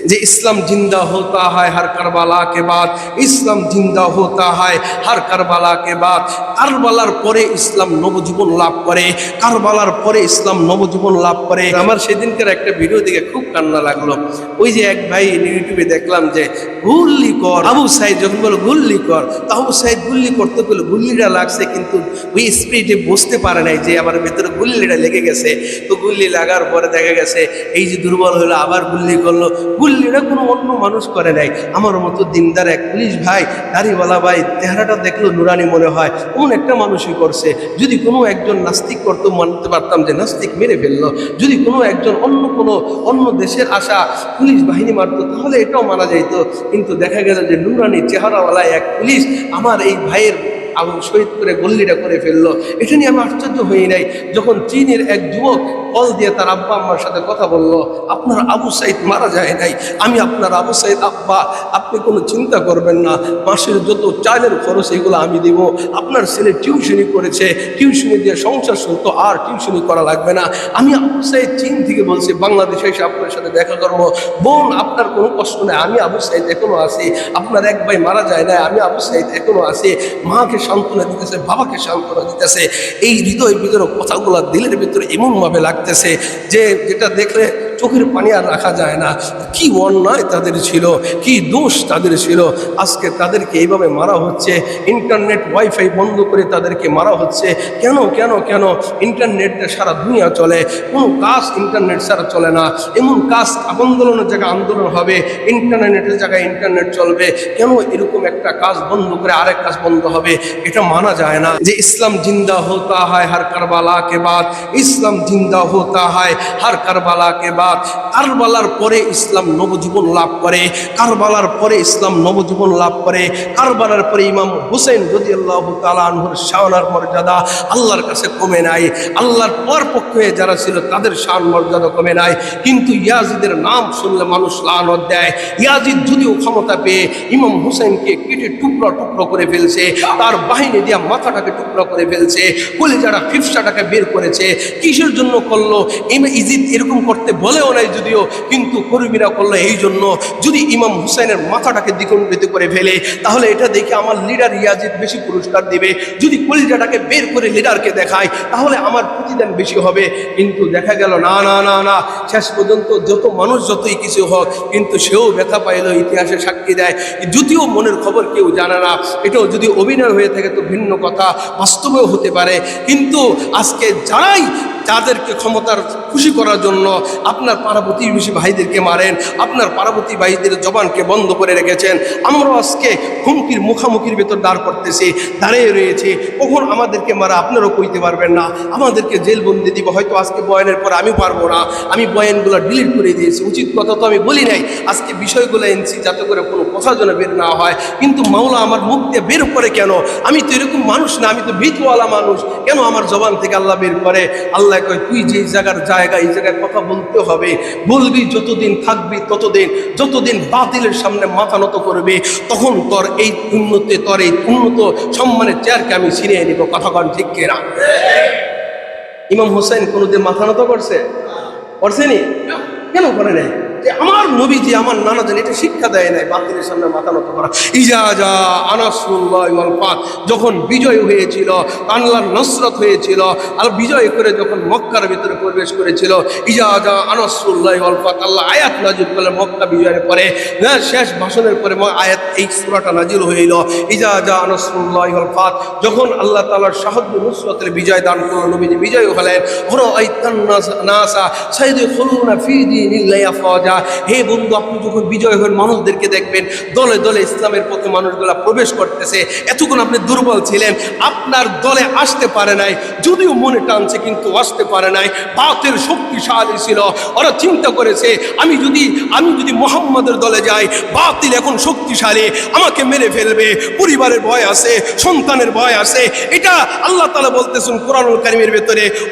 যে ইসলাম জিন্দা होता है हर करबला के बाद ইসলাম জিন্দা होता है हर करबला के बाद কারবালার পরে ইসলাম নবজীবন লাভ করে কারবালার পরে ইসলাম নবজীবন লাভ করে আমার সেদিনকার একটা ভিডিও দেখে খুব কান্না লাগলো ওই যে এক ভাই ইউটিউবে দেখলাম যে গুল্লি কর আবু সাইদ যখন বলো গুল্লি কর তো আবু সাইদ গুল্লি করতে গেলে গুল্লিটা লাগছে কিন্তু ওই স্পিডে বুঝতে পারে নাই যে আমার ভেতরে গুল্লিটা লেগে গেছে। তো গুল্লি লাগার পরে দেখা গেছে, এই যে দুর্বল হলো, আবার গুল্লি করল। গুল্লিটা কোনো অন্য মানুষ করে নাই। আমার মতো দিনদার এক পুলিশ ভাই, দাড়িওয়ালা ভাই, চেহারাটা দেখল নুরানি মনে হয়। কোন একটা মানুষই করছে। যদি কোনো একজন নাস্তিক করতো, মানতে পারতাম যে নাস্তিক মেরে ফেলল। যদি কোনো একজন অন্য কোনো, অন্য দেশের আসা পুলিশ বাহিনী মারতো, তাহলে এটাও মানা যাইতো। কিন্তু দেখা গেল যে নুরানি চেহারাওয়ালা এক পুলিশ, আমার এই ভাইয়ের আবু শহীদ করে গল্লিটা করে ফেলল। এটা নিয়ে আমি আশ্চর্য হই নাই। যখন চীনের এক যুবক কল দিয়ে তার আব্বা আম্মার সাথে কথা বলল, আপনার আবু সাইদ মারা যায় নাই। আমি আপনার আবু সাইদ আব্বা। আপনি কোনো চিন্তা করবেন না। মাসের যত চালের খরচ, এগুলো আমি দিব। আপনার ছেলে টিউশনি করেছে। টিউশনি দিয়ে সংসার চলতো, আর টিউশনি করা লাগবে না। আমি আবু সাইদ চীন থেকে বলছি, বাংলাদেশে এসে আপনার সাথে দেখা করব। বোন, আপনার কোনো কষ্ট নেই। আমি আবু সাইদ এখনও আছি। আপনার এক ভাই মারা যায় না আমি আবু সাইদ এখনও আছি। মাকে সান্ত্বনা দিতেছে, বাবাকে সান্ত্বনা দিতেছে। এই হৃদয় বিদরক কথাগুলো দিলের ভিতরে এমনভাবে লাগতেছে যে যেটা দেখলে চোখের পানি আর রাখা যায় না। কি অন্যায় তাদের ছিল, কি দোষ তাদের ছিল। আজকে তাদেরকে এইভাবে মারা হচ্ছে। ইন্টারনেট ওয়াইফাই বন্ধ করে তাদেরকে মারা হচ্ছে। কেন কেন কেন? ইন্টারনেটটা সারা দুনিয়া চলে। কোনো কাজ ইন্টারনেট ছাড়া চলে না। এমন কাজ আন্দোলনের জায়গায় আন্দোলন হবে। ইন্টারনেটের জায়গায় ইন্টারনেট চলবে। কেন এরকম একটা কাজ বন্ধ করে আরেক কাজ বন্ধ হবে? এটা মানা যায় না। যে ইসলাম জিন্দা হতা হয় হার কারবালা কে বাদ। ইসলাম জিন্দা হতা হয় হার কারবালা কে বাদ। बाद কারবালার পরে ইসলাম নবজীবন লাভ করে, কারবালার পরে ইসলাম নবজীবন লাভ করে, কারবালার পরে ইমাম হুসেন রদি আল্লাহ তালানহুর শাওনার মর্যাদা আল্লাহর কাছে কমে নাই। আল্লাহর পর পক্ষে যারা ছিল তাদের শান মর্যাদা কমে নাই। কিন্তু ইয়াজিদের নাম শুনলে মানুষ লানত দেয়। ইয়াজিদ যদিও ক্ষমতা পেয়ে ইমাম হুসেনকে কেটে টুকরো টুকরো করে ফেলছে, তার বাহিনী দিয়া মাথাটাকে টুকরো করে ফেলছে কলিজারা ফিফসাটাকে বের করেছে। কিসের জন্য করল? ইজিদ এরকম করতে বলেও নাই যদিও, কিন্তু কর্মীরা করল এই জন্য। যদি ইমাম হুসাইনের মাথাটাকে দ্বিগুণিত করে ফেলে, তাহলে এটা দেখে আমার লিডার ইয়াজিদ বেশি পুরস্কার দিবে। যদি কলিজাটাকে বের করে লিডারকে দেখায়, তাহলে আমার প্রতিদান বেশি হবে। কিন্তু দেখা গেল, না না না না, শেষ পর্যন্ত যত মানুষ যতই কিছু হোক, কিন্তু সেও ব্যথা পাইল, ইতিহাসে সাক্ষী দেয়। যদিও মনের খবর কেউ জানে না, এটাও যদি অভিনয় হয়ে থাকে তো ভিন্ন কথা, বাস্তবেও হতে পারে। কিন্তু আজকে যারাই তাদেরকে ক্ষমতার খুশি করার জন্য আপনার প্রতিবেশী ভাইদেরকে মারেন, আপনার পার্বতী ভাইদের জবানকে বন্ধ করে রেখেছেন। আমরাও আজকে হুমকির মুখামুখির ভেতর দাঁড় করতেছি, দাঁড়িয়ে রয়েছে। কখন আমাদেরকে মারা আপনারাও কইতে পারবেন না। আমাদেরকে জেলবন্দি দিব, হয়তো আজকে বয়ানের পর আমি পারব না। আমি বয়ানগুলো ডিলিট করে দিয়েছি। উচিত কথা তো আমি বলি নাই। আজকে বিষয়গুলো এনেছি যাতে করে কোনো কথা যেন বের না হয়। কিন্তু মাওলা আমার মুখ দিয়ে বের করে কেন? আমি তো এরকম মানুষ না, আমি তো ভীতওয়ালা মানুষ। কেন আমার জবান থেকে আল্লাহ বের করে? আল্লাহ কয়, তুই যে জায়গার জায়গা, এই জায়গায় কথা বলতে হবে, বলবি যতদিন থাকবি ততদিন, যতদিন বাতিলের সামনে মাথা নত করবে, তখন তোর এই উন্নতি, তোর এই উন্নত সম্মানের চেয়ারকে আমি ছিনিয়ে নিব। কথা কন ঠিক কেনা? ইমাম হোসেন কোনোদিন মাথা নত করছে? করছেনি? কেন করে নাই? যে আমার নবীজি, আমার নানা জান, এটা শিক্ষা দেয় নাই, বাতিলের সামনে মাথা নত করা। ইজাজা আনাসুল্লাহ ওয়াল যখন বিজয় হয়েছিল, আল্লাহর নসরত হয়েছিল, আর বিজয় করে যখন মক্কার ভিতরে প্রবেশ করেছিল ইজাজা আনাসুল্লাহ ওয়াল ফাত, আল্লাহ আয়াত নাজিল করলেন মক্কা বিজয়ের পরে। না শেষ ভাষণের পরে আয়াত এই সূরাটা নাজিল হইল। ইজাজা আনাসুল্লাহ ওয়াল ফাত, যখন আল্লাহ তাআলার সাহায্য নুসরতের বিজয় দান করল, নবীজি বিজয় হলেন ওরা আইতান নাসা সাইদুখুলুনা ফি দীনিল্লাহি আফওয়াজা হে বন্ধু, আপনি যখন বিজয় হন মানুষদেরকে দেখবেন, দলে দলে ইসলামের পথে মানুষগুলা প্রবেশ করতেছে। এতক্ষণ আপনি দুর্বল ছিলেন, আপনার দলে আসতে পারে নাই, যদিও মনে টানছে কিন্তু আসতে পারে নাই। পাতের শক্তিশালী ছিল, ওরা চিন্তা করেছে, আমি যদি আমি যদি মোহাম্মদের দলে যাই, বাতিল এখন শক্তিশালী, আমাকে মেরে ফেলবে, পরিবারের ভয় আছে, সন্তানের ভয় আছে। এটা আল্লাহ তালা বলতেছেন কোরআনুল কারিমের ভেতরে